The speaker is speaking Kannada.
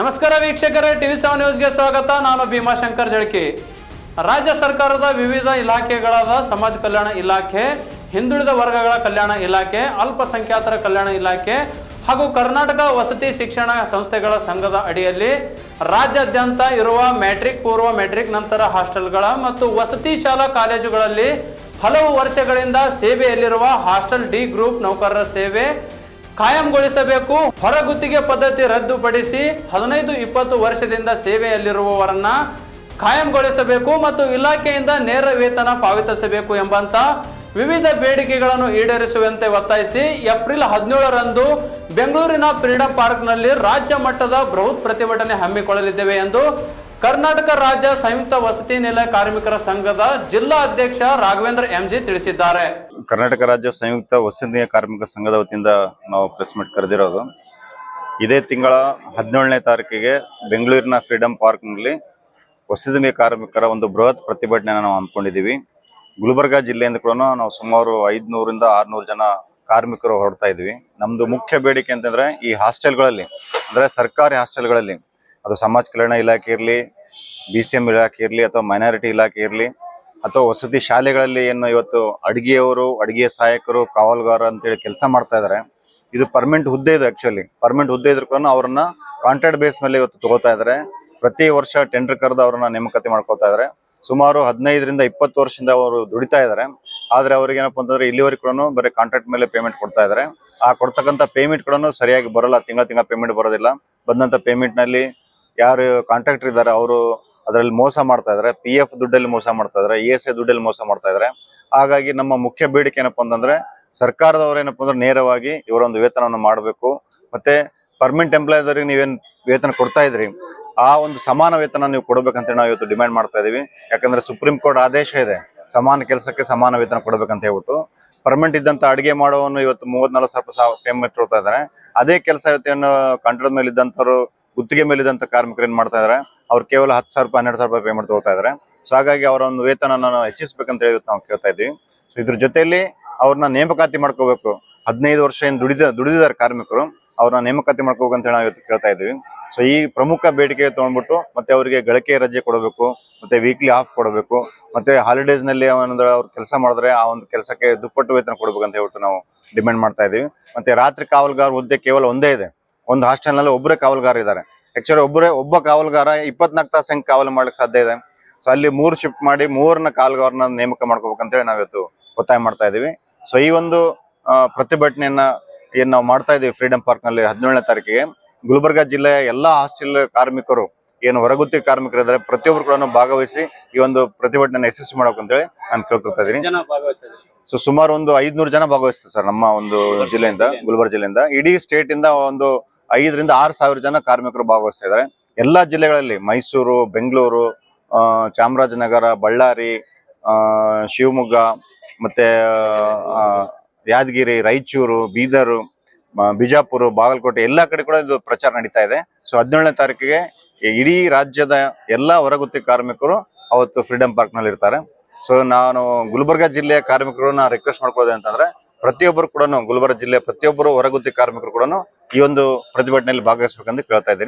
ನಮಸ್ಕಾರ ವೀಕ್ಷಕರೇ, ಟಿವಿ ಸೆವೆನ್ ನ್ಯೂಸ್ಗೆ ಸ್ವಾಗತ. ನಾನು ಭೀಮಾಶಂಕರ್ ಜಳಕಿ. ರಾಜ್ಯ ಸರ್ಕಾರದ ವಿವಿಧ ಇಲಾಖೆಗಳಾದ ಸಮಾಜ ಕಲ್ಯಾಣ ಇಲಾಖೆ, ಹಿಂದುಳಿದ ವರ್ಗಗಳ ಕಲ್ಯಾಣ ಇಲಾಖೆ, ಅಲ್ಪಸಂಖ್ಯಾತರ ಕಲ್ಯಾಣ ಇಲಾಖೆ ಹಾಗೂ ಕರ್ನಾಟಕ ವಸತಿ ಶಿಕ್ಷಣ ಸಂಸ್ಥೆಗಳ ಸಂಘದ ಅಡಿಯಲ್ಲಿ ರಾಜ್ಯಾದ್ಯಂತ ಇರುವ ಮ್ಯಾಟ್ರಿಕ್, ಪೂರ್ವ ಮ್ಯಾಟ್ರಿಕ್, ನಂತರ ಹಾಸ್ಟೆಲ್ಗಳ ಮತ್ತು ವಸತಿ ಶಾಲಾ ಕಾಲೇಜುಗಳಲ್ಲಿ ಹಲವು ವರ್ಷಗಳಿಂದ ಸೇವೆಯಲ್ಲಿರುವ ಹಾಸ್ಟೆಲ್ ಡಿ ಗ್ರೂಪ್ ನೌಕರರ ಸೇವೆ ಕಾಯಂಗೊಳಿಸಬೇಕು. ಹೊರಗುತ್ತಿಗೆ ಪದ್ಧತಿ ರದ್ದುಪಡಿಸಿ ಹದಿನೈದು ಇಪ್ಪತ್ತು ವರ್ಷದಿಂದ ಸೇವೆಯಲ್ಲಿರುವವರನ್ನ ಕಾಯಂಗೊಳಿಸಬೇಕು ಮತ್ತು ಇಲಾಖೆಯಿಂದ ನೇರ ವೇತನ ಪಾವತಿಸಬೇಕು ಎಂಬಂತ ವಿವಿಧ ಬೇಡಿಕೆಗಳನ್ನು ಈಡೇರಿಸುವಂತೆ ಒತ್ತಾಯಿಸಿ ಏಪ್ರಿಲ್ ಹದಿನೇಳರಂದು ಬೆಂಗಳೂರಿನ ಫ್ರೀಡಂ ಪಾರ್ಕ್ನಲ್ಲಿ ರಾಜ್ಯ ಮಟ್ಟದ ಬೃಹತ್ ಪ್ರತಿಭಟನೆ ಹಮ್ಮಿಕೊಳ್ಳಲಿದ್ದೇವೆ ಎಂದು ಕರ್ನಾಟಕ ರಾಜ್ಯ ಸಂಯುಕ್ತ ವಸತಿ ನಿಲಯ ಕಾರ್ಮಿಕರ ಸಂಘದ ಜಿಲ್ಲಾ ಅಧ್ಯಕ್ಷ ರಾಘವೇಂದ್ರ ಎಂಜಿ ತಿಳಿಸಿದ್ದಾರೆ. ಕರ್ನಾಟಕ ರಾಜ್ಯ ಸಂಯುಕ್ತ ವಸತಿ ಕಾರ್ಮಿಕ ಸಂಘದ ವತಿಯಿಂದ ನಾವು ಪ್ರೆಸ್ ಮೀಟ್ ಕರೆದಿರೋದು. ಇದೇ ತಿಂಗಳ ಹದಿನೇಳನೇ ತಾರೀಕಿಗೆ ಬೆಂಗಳೂರಿನ ಫ್ರೀಡಂ ಪಾರ್ಕ್ನಲ್ಲಿ ವಸತಿ ಕಾರ್ಮಿಕರ ಒಂದು ಬೃಹತ್ ಪ್ರತಿಭಟನೆಯನ್ನು ನಾವು ಹಮ್ಮಿಕೊಂಡಿದ್ದೀವಿ. ಗುಲ್ಬರ್ಗ ಜಿಲ್ಲೆಯಿಂದ ಕೂಡ ನಾವು ಸುಮಾರು ಐದುನೂರಿಂದ ಆರುನೂರು ಜನ ಕಾರ್ಮಿಕರು ಹೊರಡ್ತಾ ಇದ್ವಿ ನಮ್ದು ಮುಖ್ಯ ಬೇಡಿಕೆ ಅಂತಂದ್ರೆ ಈ ಹಾಸ್ಟೆಲ್ಗಳಲ್ಲಿ, ಅಂದ್ರೆ ಸರ್ಕಾರಿ ಹಾಸ್ಟೆಲ್ಗಳಲ್ಲಿ, ಅದು ಸಮಾಜ ಕಲ್ಯಾಣ ಇಲಾಖೆ ಇರಲಿ ಬಿ ಸಿ ಎಂ ಇಲಾಖೆ ಇರಲಿ ಅಥವಾ ಮೈನಾರಿಟಿ ಇಲಾಖೆ ಇರಲಿ ಅಥವಾ ವಸತಿ ಶಾಲೆಗಳಲ್ಲಿ ಏನು ಇವತ್ತು ಅಡುಗೆಯವರು ಅಡುಗೆ ಸಹಾಯಕರು, ಕಾವಲುಗಾರ ಅಂತೇಳಿ ಕೆಲಸ ಮಾಡ್ತಾ ಇದ್ದಾರೆ ಇದು ಪರ್ಮನೆಂಟ್ ಹುದ್ದೆ ಇದು ಆಕ್ಚುಲಿ ಪರ್ಮನೆಂಟ್ ಹುದ್ದೆ ಇದ್ರು ಕೂಡ ಅವ್ರನ್ನ ಕಾಂಟ್ರಾಕ್ಟ್ ಬೇಸ್ ಮೇಲೆ ಇವತ್ತು ತಗೋತಾ ಇದ್ದಾರೆ ಪ್ರತಿ ವರ್ಷ ಟೆಂಡರ್ ಕರೆದು ಅವ್ರನ್ನ ನೇಮಕಾತಿ ಮಾಡ್ಕೊತಾ ಇದ್ದಾರೆ ಸುಮಾರು ಹದಿನೈದರಿಂದ ಇಪ್ಪತ್ತು ವರ್ಷದಿಂದ ಅವರು ದುಡಿತಾ ಇದ್ದಾರೆ ಆದರೆ ಅವ್ರಿಗೆ ಏನಪ್ಪ ಅಂತಂದ್ರೆ ಇಲ್ಲಿವರೆಗೂ ಕೂಡ ಬರೀ ಕಾಂಟ್ರಾಕ್ಟ್ ಮೇಲೆ ಪೇಮೆಂಟ್ ಕೊಡ್ತಾ ಇದ್ದಾರೆ ಆ ಕೊಡ್ತಕ್ಕಂಥ ಪೇಮೆಂಟ್ ಕೂಡ ಸರಿಯಾಗಿ ಬರಲ್ಲ. ತಿಂಗಳ ತಿಂಗಳ ಪೇಮೆಂಟ್ ಬರೋದಿಲ್ಲ. ಬಂದಂತ ಪೇಮೆಂಟ್ನಲ್ಲಿ ಯಾರು ಕಾಂಟ್ರಾಕ್ಟರ್ ಇದ್ದಾರೆ, ಅವರು ಅದರಲ್ಲಿ ಮೋಸ ಮಾಡ್ತಾ ಇದ್ದಾರೆ ಪಿ ಎಫ್ ದುಡ್ಡಲ್ಲಿ ಮೋಸ ಮಾಡ್ತಾ ಇದ್ದಾರೆ ಇ ಎಸ್ ಐ ದುಡ್ಡಲ್ಲಿ ಮೋಸ ಮಾಡ್ತಾ ಇದ್ದಾರೆ ಹಾಗಾಗಿ ನಮ್ಮ ಮುಖ್ಯ ಬೇಡಿಕೆ ಏನಪ್ಪಾ ಅಂತಂದ್ರೆ ಸರ್ಕಾರದವ್ರು ಏನಪ್ಪಾ ಅಂದ್ರೆ ನೇರವಾಗಿ ಇವರೊಂದು ವೇತನವನ್ನು ಮಾಡಬೇಕು. ಮತ್ತೆ ಪರ್ಮನೆಂಟ್ ಎಂಪ್ಲಾಯ್ದವ್ರಿಗೆ ನೀವೇನ್ ವೇತನ ಕೊಡ್ತಾ ಇದ್ರಿ, ಆ ಒಂದು ಸಮಾನ ವೇತನ ನೀವು ಕೊಡ್ಬೇಕಂತ ನಾವು ಇವತ್ತು ಡಿಮ್ಯಾಂಡ್ ಮಾಡ್ತಾ ಇದೀವಿ. ಯಾಕಂದ್ರೆ ಸುಪ್ರೀಂ ಕೋರ್ಟ್ ಆದೇಶ ಇದೆ, ಸಮಾನ ಕೆಲಸಕ್ಕೆ ಸಮಾನ ವೇತನ ಕೊಡ್ಬೇಕಂತ ಹೇಳ್ಬಿಟ್ಟು. ಪರ್ಮನೆಂಟ್ ಇದ್ದಂತ ಅಡಿಗೆ ಮಾಡೋನು ಇವತ್ತು ಮೂವತ್ನಾಲ್ಕು ಸಾವಿರ ಸಾವಿರ ಪೇಮೆಂಟ್ ಕೊಡ್ತಾ ಇದ್ದಾರೆ ಅದೇ ಕೆಲಸ ಇವತ್ತೇನು ಕಾಂಟ್ರಾಕ್ಟ್ ಮೇಲೆ ಇದ್ದಂಥವ್ರು ಗುತ್ತಿಗೆ ಮೇಲೆ ಇದ್ದಂತ ಕಾರ್ಮಿಕರು ಏನ್ ಮಾಡ್ತಾ ಇದಾರೆ ಅವ್ರು ಕೇವಲ ಹತ್ತು ಸಾವಿರ ರೂಪಾಯಿ, ಹನ್ನೆರಡು ಸಾವಿರ ರೂಪಾಯಿ ಪೇಮೆಂಟ್ ತಗೋತಾ ಇದ್ದಾರೆ ಸೊ ಹಾಗಾಗಿ ಅವರ ಒಂದು ವೇತನ ಹೆಚ್ಚಿಸ್ಬೇಕಂತ ಹೇಳಿ ನಾವು ಕೇಳ್ತಾ ಇದ್ದೀವಿ ಸೊ ಇದ್ರ ಜೊತೆಯಲ್ಲಿ ಅವ್ರನ್ನ ನೇಮಕಾತಿ ಮಾಡ್ಕೋಬೇಕು. ಹದಿನೈದು ವರ್ಷ ಏನು ದುಡಿದ, ದುಡಿದಿದ್ದಾರೆ ಕಾರ್ಮಿಕರು. ಅವ್ರನ್ನ ನೇಮಕಾತಿ ಮಾಡ್ಕೋಬೇಕಂತ ಹೇಳಿ ನಾವು ಇವತ್ತು ಕೇಳ್ತಾ ಇದ್ದೀವಿ ಸೊ ಈ ಪ್ರಮುಖ ಬೇಡಿಕೆ ತೊಗೊಂಡ್ಬಿಟ್ಟು ಮತ್ತೆ ಅವರಿಗೆ ಗಳಿಕೆ ರಜೆ ಕೊಡಬೇಕು, ಮತ್ತೆ ವೀಕ್ಲಿ ಆಫ್ ಕೊಡಬೇಕು, ಮತ್ತೆ ಹಾಲಿಡೇಸ್ನಲ್ಲಿ ಅವನಂದ್ರೆ ಅವ್ರು ಕೆಲಸ ಮಾಡಿದ್ರೆ ಆ ಒಂದು ಕೆಲಸಕ್ಕೆ ದುಪ್ಪಟ್ಟು ವೇತನ ಕೊಡಬೇಕಂತ ಹೇಳ್ಬಿಟ್ಟು ನಾವು ಡಿಮ್ಯಾಂಡ್ ಮಾಡ್ತಾ ಇದೀವಿ. ಮತ್ತೆ ರಾತ್ರಿ ಕಾವಲುಗಾರ ಹುದ್ದೆ ಕೇವಲ ಒಂದೇ ಇದೆ. ಒಂದು ಹಾಸ್ಟೆಲ್ನಲ್ಲಿ ಒಬ್ಬರೇ ಕಾವಲುಗಾರ ಇದ್ದಾರೆ. ಆಕ್ಚುಲಿ ಒಬ್ಬರೇ ಒಬ್ಬ ಕಾವಲುಗಾರ ಇಪ್ಪತ್ನಾಲ್ಕು ತಾಸು ಹೆಂಗೆ ಕಾವಲು ಮಾಡ್ಲಿಕ್ಕೆ ಸಾಧ್ಯ ಇದೆ? ಸೊ ಅಲ್ಲಿ ಮೂರು ಶಿಫ್ಟ್ ಮಾಡಿ ಮೂರನ್ನ ಕಾವಲುಗಾರನ ನೇಮಕ ಮಾಡ್ಕೋಬೇಕಂತೇಳಿ ನಾವಿವತ್ತು ಒತ್ತಾಯ ಮಾಡ್ತಾ ಇದೀವಿ ಸೊ ಈ ಒಂದು ಪ್ರತಿಭಟನೆಯನ್ನ ಏನ್ ನಾವು ಮಾಡ್ತಾ ಇದೀವಿ ಫ್ರೀಡಂ ಪಾರ್ಕ್ನಲ್ಲಿ ಹದಿನೇಳನೇ ತಾರೀಕಿಗೆ ಗುಲ್ಬರ್ಗ ಜಿಲ್ಲೆಯ ಎಲ್ಲಾ ಹಾಸ್ಟೆಲ್ ಕಾರ್ಮಿಕರು ಏನು ಹೊರಗುತ್ತಿ ಕಾರ್ಮಿಕರು ಇದ್ದಾರೆ ಪ್ರತಿಯೊಬ್ಬರು ಕೂಡ ಭಾಗವಹಿಸಿ ಈ ಒಂದು ಪ್ರತಿಭಟನೆ ಯಶಸ್ವಿ ಮಾಡ್ಬೇಕಂತೇಳಿ ನಾನು ಕೇಳ್ಕೊತಾ ಭಾಗವಹಿಸಿದ್ರು ಸೊ ಸುಮಾರು ಒಂದು ಐದ್ನೂರು ಜನ ಭಾಗವಹಿಸ್ತಾರೆ ಸರ್ ನಮ್ಮ ಒಂದು ಜಿಲ್ಲೆಯಿಂದ ಗುಲ್ಬರ್ಗ ಜಿಲ್ಲೆಯಿಂದ. ಇಡೀ ಸ್ಟೇಟ್ ಇಂದ ಒಂದು ಐದರಿಂದ ಆರು ಸಾವಿರ ಜನ ಕಾರ್ಮಿಕರು ಭಾಗವಹಿಸ್ತಾ ಎಲ್ಲ ಜಿಲ್ಲೆಗಳಲ್ಲಿ ಮೈಸೂರು, ಬೆಂಗಳೂರು ಚಾಮರಾಜನಗರ, ಬಳ್ಳಾರಿ ಶಿವಮೊಗ್ಗ, ಮತ್ತೆ ಯಾದಗಿರಿ, ರಾಯಚೂರು, ಬೀದರು ಬಿಜಾಪುರ, ಬಾಗಲಕೋಟೆ ಎಲ್ಲಾ ಕಡೆ ಕೂಡ ಇದು ಪ್ರಚಾರ ನಡೀತಾ ಇದೆ. ಸೊ ಹದಿನೇಳನೇ ತಾರೀಕಿಗೆ ಇಡೀ ರಾಜ್ಯದ ಎಲ್ಲಾ ಹೊರಗುತ್ತಿ ಕಾರ್ಮಿಕರು ಅವತ್ತು ಫ್ರೀಡಂ ಪಾರ್ಕ್ನಲ್ಲಿ ಇರ್ತಾರೆ ಸೊ ನಾನು ಗುಲ್ಬರ್ಗಾ ಜಿಲ್ಲೆಯ ಕಾರ್ಮಿಕರು ನಾ ರಿಕ್ವೆಸ್ಟ್ ಮಾಡ್ಕೊಳ್ಳೋದೆ ಅಂತಂದ್ರೆ ಪ್ರತಿಯೊಬ್ಬರು ಕೂಡ ಗುಲ್ಬರ್ಗ ಜಿಲ್ಲೆ ಪ್ರತಿಯೊಬ್ಬರು ಹೊರಗುತ್ತಿ ಕಾರ್ಮಿಕರು ಕೂಡ ಈ ಒಂದು ಪ್ರತಿಭಟನೆಯಲ್ಲಿ ಭಾಗವಹಿಸಬೇಕಂತ ಕೇಳ್ತಾ ಇದ್ದೀನಿ.